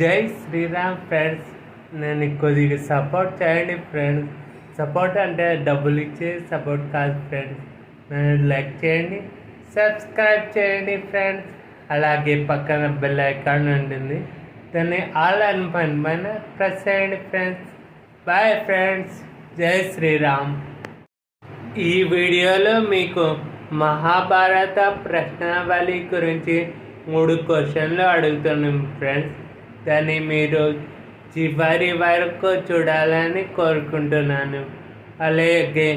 జై శ్రీరామ్ ఫ్రెండ్స్. నేను కొద్దిగా సపోర్ట్ చేయండి ఫ్రెండ్స్. సపోర్ట్ అంటే డబ్బులు ఇచ్చే సపోర్ట్ కాదు ఫ్రెండ్స్. నన్ను లైక్ చేయండి సబ్స్క్రైబ్ చేయండి ఫ్రెండ్స్. అలాగే పక్కన బెల్ ఐకాన్ ఉంటుంది. దాన్ని ఆల్ అని పని పైన ప్రెస్ చేయండి ఫ్రెండ్స్. Bye friends. జై శ్రీరామ్. ఈ వీడియోలో మీకు మహాభారత ప్రశ్నావళి గురించి మూడు క్వశ్చన్లు అడుగుతున్నాం ఫ్రెండ్స్. దాన్ని మీరు చివరి వరకు చూడాలని కోరుకుంటున్నాను. అలాగే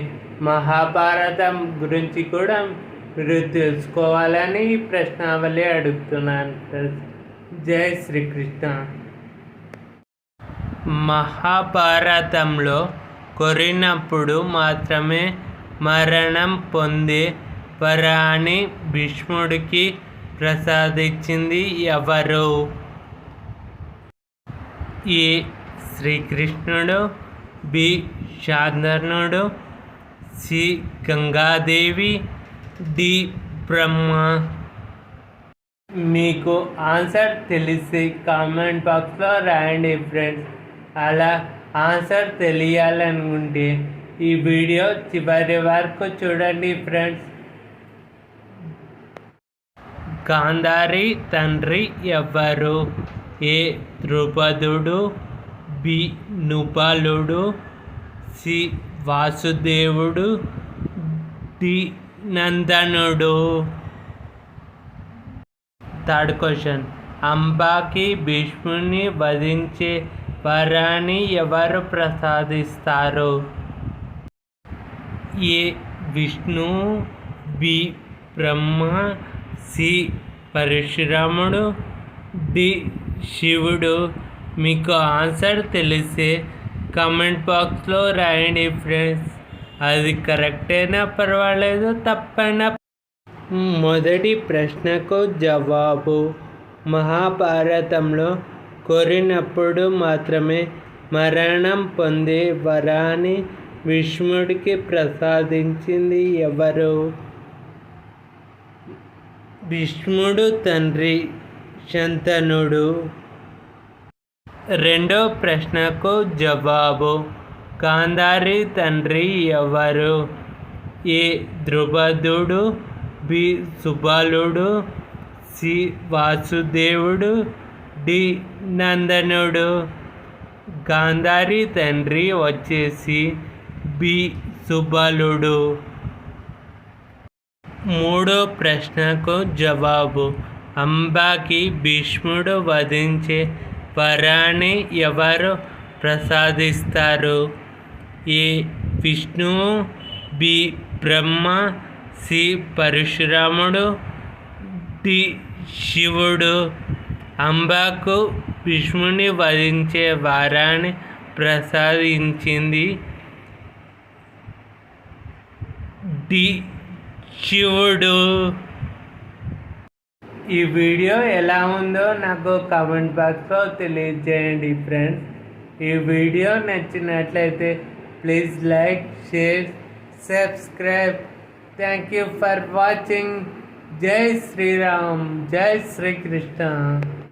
మహాభారతం గురించి కూడా మీరు తెలుసుకోవాలని ఈ ప్రశ్నావళి అడుగుతున్నాను జై శ్రీకృష్ణ. మహాభారతంలో కొరినప్పుడు మాత్రమే మరణం పొందే వరాన్ని భీష్ముడికి ప్రసాదించింది ఎవరు? ఏ శ్రీకృష్ణుడు బి. శాంతనుడు సి. గంగాదేవి డి. బ్రహ్మ. మీకు ఆన్సర్ తెలిసి కామెంట్ బాక్స్లో రాయండి ఫ్రెండ్స్. అలా ఆన్సర్ తెలియాలనుకుంటే ఈ వీడియో చివరి వరకు చూడండి ఫ్రెండ్స్. గాంధారి తండ్రి ఎవరు? ఏ ద్రుపదుడు బి నృపాలుడు సి వాసుదేవుడు డి నందనుడు. Third question. అంబాకి భీష్ముని వధించే వరాన్ని ఎవరు ప్రసాదిస్తారు? A Vishnu B Brahma C పరశురాముడు డి శివుడు మీకు ఆన్సర్ తెలిస్తే కమెంట్ బాక్స్లో రాయండి ఫ్రెండ్స్. అది కరెక్టైనా పర్వాలేదు తప్పైనా? మొదటి ప్రశ్నకు జవాబు. మహాభారతంలో కోరినప్పుడు మాత్రమే మరణం పొందే వరాన్ని విష్ణుడికి ప్రసాదించింది ఎవరు? విష్ణుడు తండ్రి. శంతనుడు రెండో ప్రశ్నకు జవాబు. గాంధారి తండ్రి ఎవరు? ఏ. ద్రుపదుడు బి. సుబాలుడు. సి. వాసుదేవుడు. డి. నందనుడు. గాంధారి తండ్రి వచ్చేసి బి. సుబలుడు. మూడో ప్రశ్నకు జవాబు. అంబాకి భీష్ముడు వధించే వరాన్ని ఎవరు ప్రసాదిస్తారు? ఏ విష్ణువు బి బ్రహ్మ సి పరశురాముడు డి శివుడు. అంబాకు విష్ణుని వధించే వారాన్ని ప్రసాదించింది డి శివుడు. ఈ వీడియో ఎలా ఉందో నాకు కామెంట్ బాక్స్లో తెలియజేయండి ఫ్రెండ్స్ ఈ వీడియో నచ్చినట్లయితే please like share subscribe thank you for watching జై శ్రీరామ్ జై శ్రీకృష్ణ